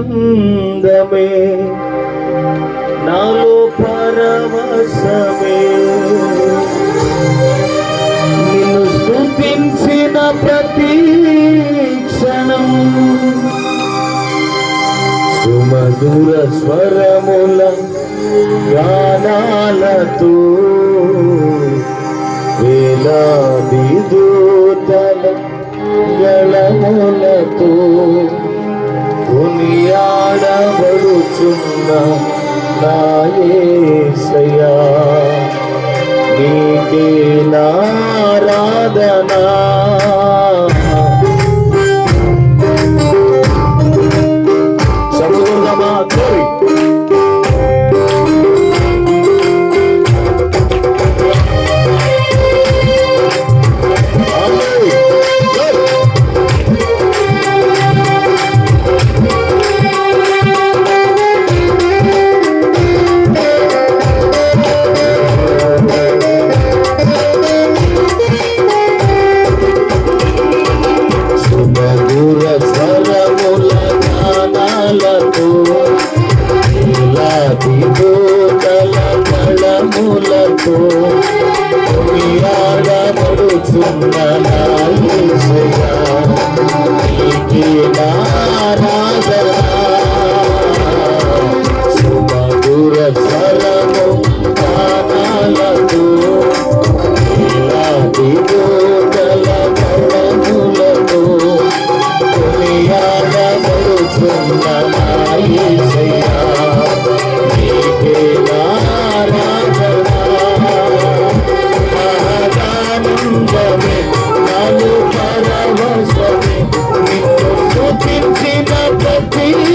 మహదానందమే నాలో పరవశమే. నిన్ను స్థుతించిన ప్రతి క్షణం సుమధుర స్వరముల గానాలతో వేలాది దూతల గణములతో కొనియాడబడుచున్న నాయసయా నీకే నారాధనా.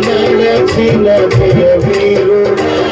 నడచిన దేవీరుడా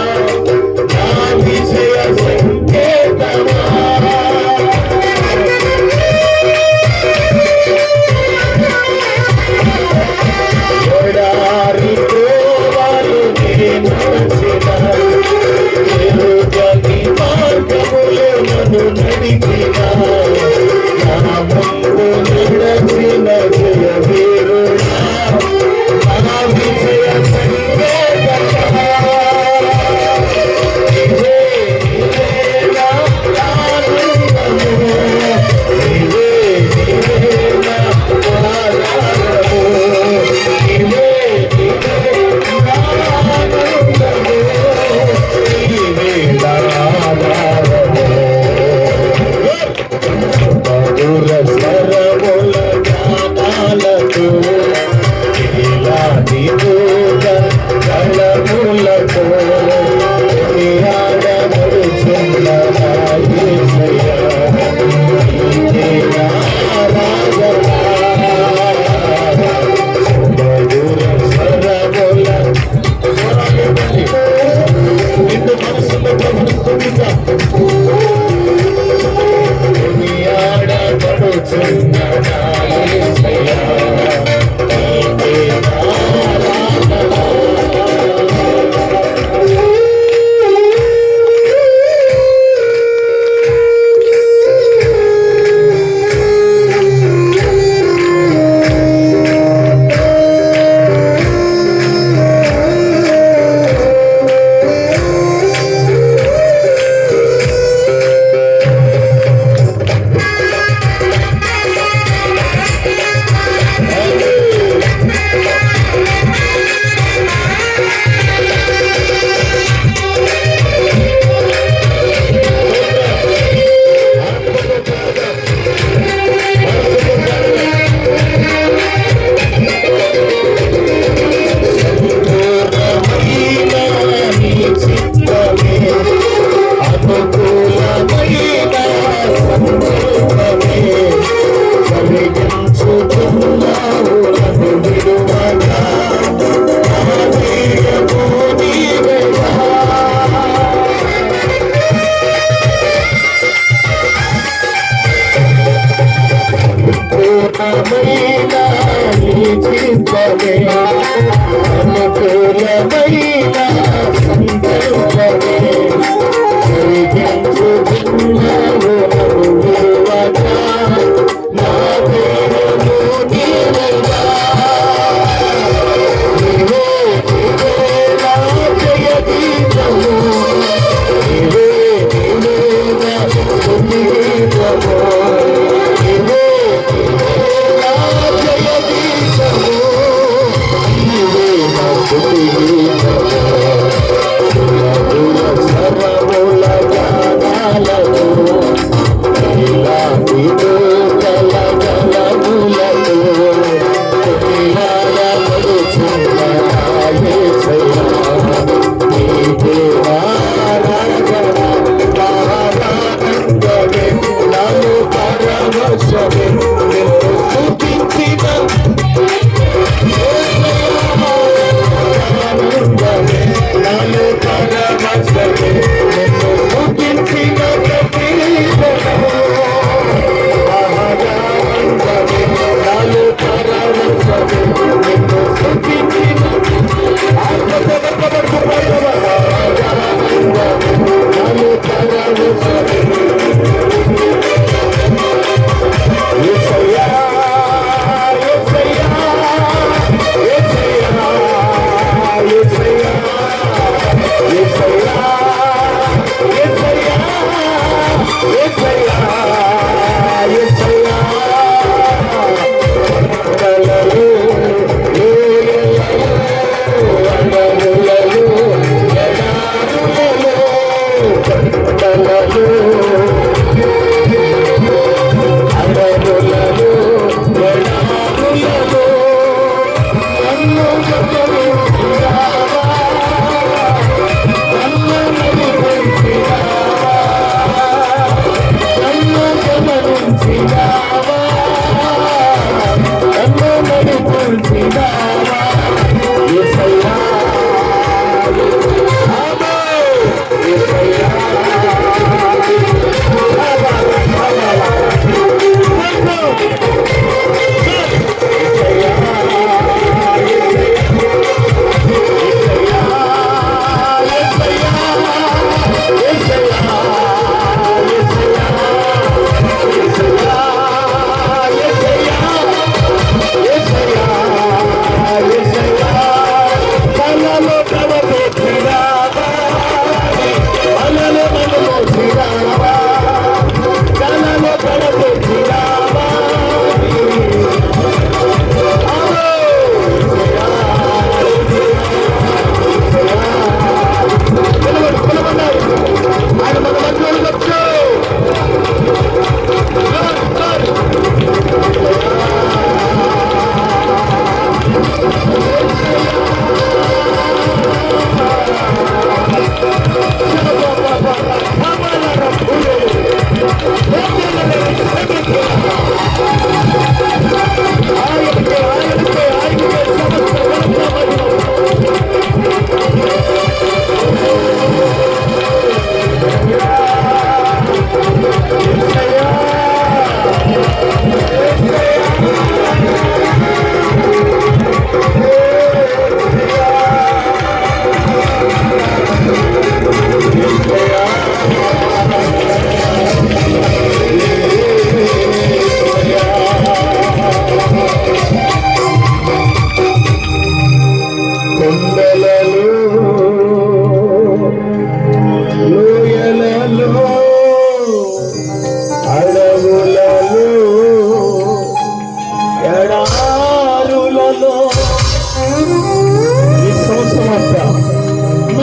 Yeah.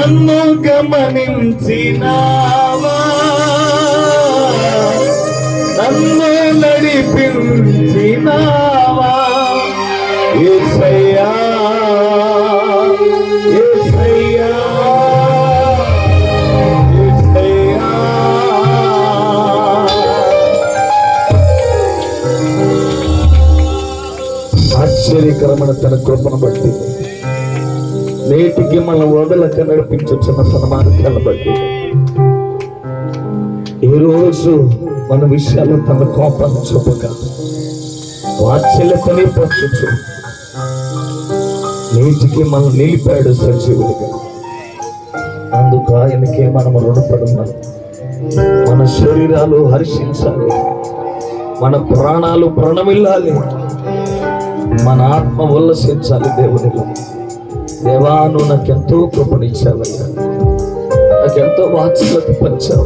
నన్ను గమనించినావా? నన్ను నడిపించినావా? ఏసయ్యా ఏసయ్యా ఆశ్చర్యకరమైన తన కృపను బట్టి నేటికి మనం వదలక నడిపించున్న సన్మార్గాన్ని బట్టి. ఈ రోజు మన విషయాలు తన కోపాన్ని చూపక వాత్సల్యతనే పంచు నేటికి మనం నిలిపాడు సజీవుడిగా. అందుకు ఆయనకే మనం రుణపడున్నాం. మన శరీరాలు హర్షించాలి. మన ప్రాణాలు ప్రణమిల్లాలి. మన ఆత్మ ఉల్లసించాలి దేవుడిలో. దేవా నువ్వు నాకెంతో కృపణించావయ్యా నాకెంతో వాత్సల్యత పంచావు.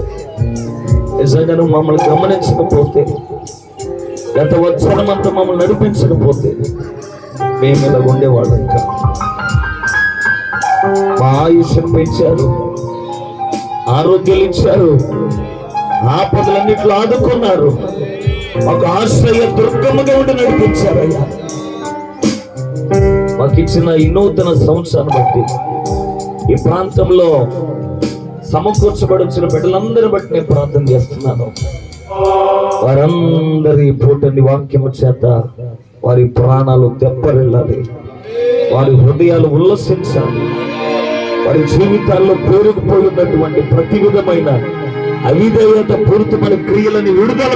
నిజంగా నువ్వు మమ్మల్ని గమనించకపోతే గత వచ్చరం అంతా మమ్మల్ని నడిపించకపోతే మేము ఇలా ఉండేవాళ్ళం కాదు. మా ఆయుష్యం పెంచారు ఆరోగ్యాలు ఇచ్చారు ఆపదలన్నిట్లో ఆదుకున్నారు. ఒక ఆశ్రయ దుర్గముగా ఉండి నడిపించారయ్యా. మాకు ఇచ్చిన ఈ నూతన సంవత్సరాన్ని బట్టి ఈ ప్రాంతంలో సమకూర్చబడి వచ్చిన బిడ్డలందరిని బట్టి నేను ప్రార్థన చేస్తున్నాను. వారందరి పూటని వాక్యము చేత వారి ప్రాణాలు తెప్పరిల్లాలి వారి హృదయాలు ఉల్లసించాలి వారి జీవితాల్లో పేరుకుపోయినటువంటి ప్రతి విధమైన అవిధేయత పూరితమైన క్రియలని విడుదల